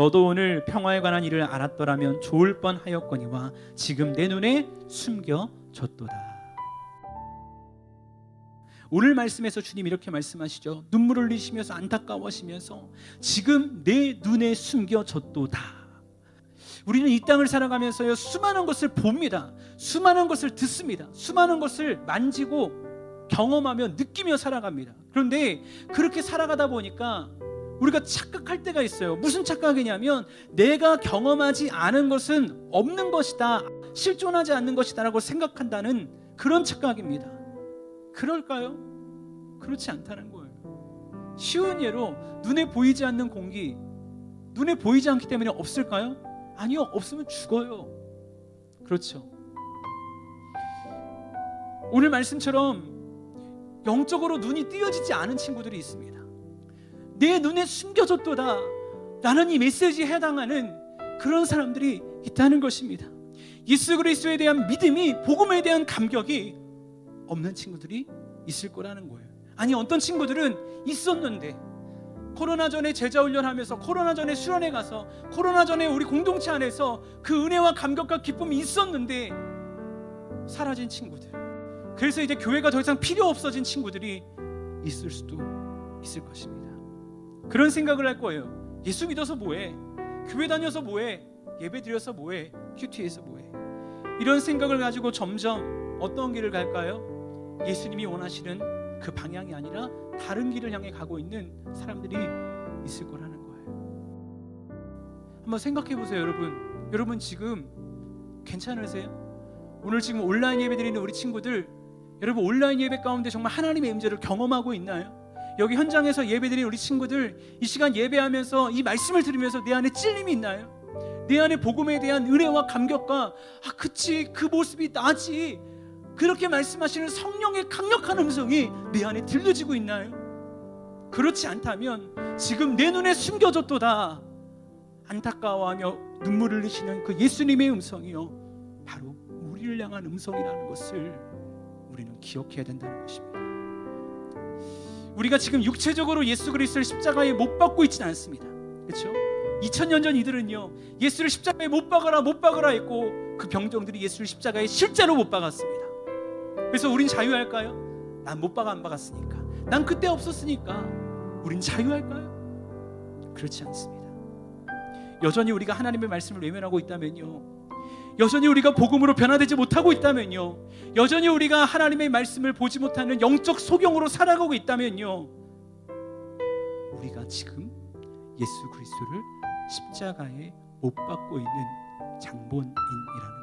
너도 오늘 평화에 관한 일을 알았더라면 좋을 뻔하였거니와 지금 내 눈에 숨겨졌도다. 오늘 말씀에서 주님 이렇게 말씀하시죠. 눈물을 흘리시면서 안타까워하시면서 지금 내 눈에 숨겨졌도다. 우리는 이 땅을 살아가면서요 수많은 것을 봅니다. 수많은 것을 듣습니다. 수많은 것을 만지고 경험하며 느끼며 살아갑니다. 그런데 그렇게 살아가다 보니까 우리가 착각할 때가 있어요. 무슨 착각이냐면 내가 경험하지 않은 것은 없는 것이다. 실존하지 않는 것이다라고 생각한다는 그런 착각입니다. 그럴까요? 그렇지 않다는 거예요. 쉬운 예로 눈에 보이지 않는 공기, 눈에 보이지 않기 때문에 없을까요? 아니요, 없으면 죽어요. 그렇죠. 오늘 말씀처럼 영적으로 눈이 띄어지지 않은 친구들이 있습니다. 내 눈에 숨겨졌도다. 라는 이 메시지에 해당하는 그런 사람들이 있다는 것입니다. 예수 그리스도에 대한 믿음이 복음에 대한 감격이 없는 친구들이 있을 거라는 거예요. 아니 어떤 친구들은 있었는데 코로나 전에 제자 훈련하면서 코로나 전에 수련회 가서 코로나 전에 우리 공동체 안에서 그 은혜와 감격과 기쁨이 있었는데 사라진 친구들. 그래서 이제 교회가 더 이상 필요 없어진 친구들이 있을 수도 있을 것입니다. 그런 생각을 할 거예요. 예수 믿어서 뭐해? 교회 다녀서 뭐해? 예배 드려서 뭐해? 큐티에서 뭐해? 이런 생각을 가지고 점점 어떤 길을 갈까요? 예수님이 원하시는 그 방향이 아니라 다른 길을 향해 가고 있는 사람들이 있을 거라는 거예요. 한번 생각해 보세요, 여러분. 여러분 지금 괜찮으세요? 오늘 지금 온라인 예배 드리는 우리 친구들, 여러분 온라인 예배 가운데 정말 하나님의 임재를 경험하고 있나요? 여기 현장에서 예배 드리는 우리 친구들, 이 시간 예배하면서 이 말씀을 들으면서 내 안에 찔림이 있나요? 내 안에 복음에 대한 은혜와 감격과 아 그치 그 모습이 나지 그렇게 말씀하시는 성령의 강력한 음성이 내 안에 들려지고 있나요? 그렇지 않다면 지금 내 눈에 숨겨졌도다 안타까워하며 눈물을 흘리시는 그 예수님의 음성이요 바로 우리를 향한 음성이라는 것을 우리는 기억해야 된다는 것입니다. 우리가 지금 육체적으로 예수 그리스도를 십자가에 못 박고 있지는 않습니다. 그렇죠? 2000년 전 이들은요 예수를 십자가에 못 박아라 못 박아라 했고 그 병정들이 예수를 십자가에 실제로 못 박았습니다. 그래서 우린 자유할까요? 난 못 박아 안 박았으니까. 난 그때 없었으니까. 우린 자유할까요? 그렇지 않습니다. 여전히 우리가 하나님의 말씀을 외면하고 있다면요. 여전히 우리가 복음으로 변화되지 못하고 있다면요. 여전히 우리가 하나님의 말씀을 보지 못하는 영적 소경으로 살아가고 있다면요. 우리가 지금 예수 그리스도를 십자가에 못 박고 있는 장본인이라는